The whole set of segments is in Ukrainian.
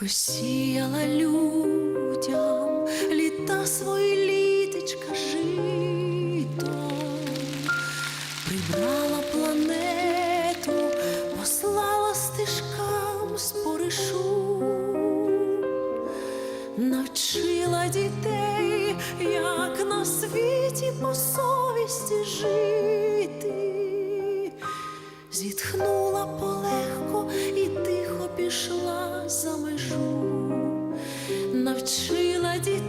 Посіяла людям літа свої літочка жито, прибрала планету, послала стежкам споришу, навчила дітей, як на світі по совісті жити,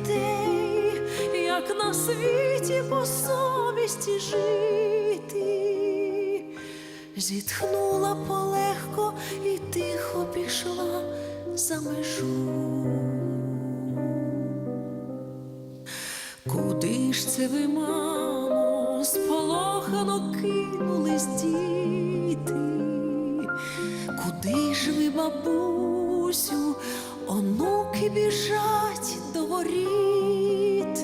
дітей, як на світі по совісті жити, зітхнула полегко і тихо пішла за межу. Куди ж це ви, мамо, сполохано кинулись діти? Куди ж ви, бабусю, онуки біжать воріт?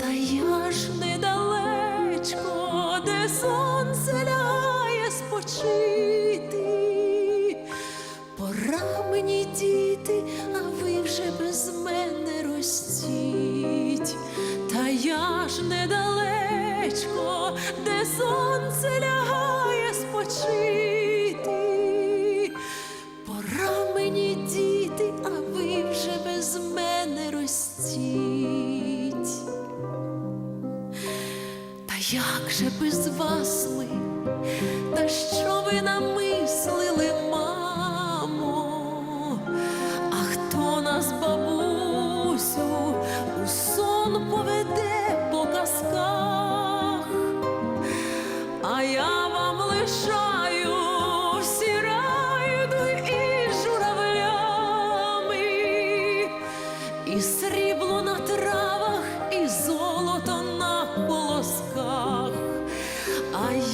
Та я ж недалечко, де сонце лягає спочити. Пора мені діти, а ви вже без мене ростіть. Та я ж недалечко, де сонце лягає як без вас ми? Та що ви намислили, мамо? А хто нас, бабусю,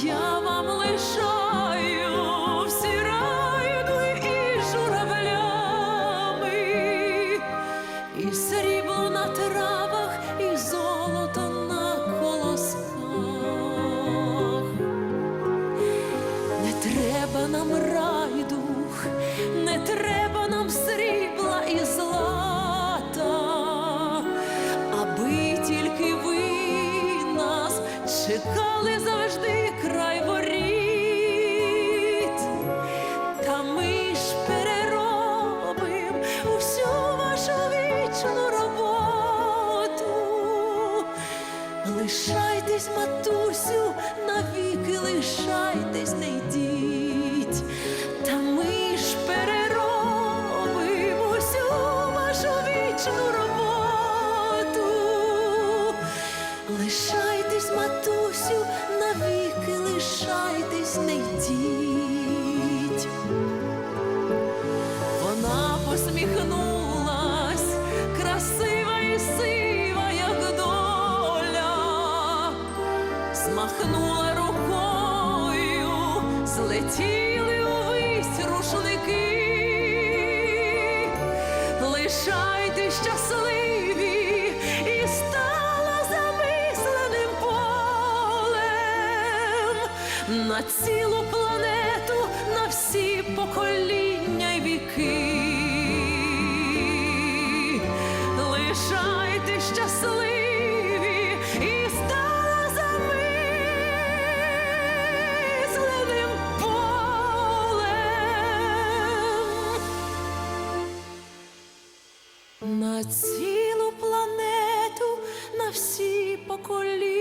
я вам лишаю всі райду і журавлями, і срібло на травах, і золото на колосках. Не треба нам райдух, не треба нам срібла і злата, аби тільки ви нас чекали лишайтесь, не йдіть. Та ми ж переробим усю вашу вічну роботу. Лишайтесь, матусю, навіки лишайтесь, не йдіть. Вона посміхнулась, красива і сива, як доля, змахнула злетіли увесь рушники. Лишайте щасливі і стала замисленим полем на цілу планету, на всі покоління й віки. На цілу планету, на всі покоління.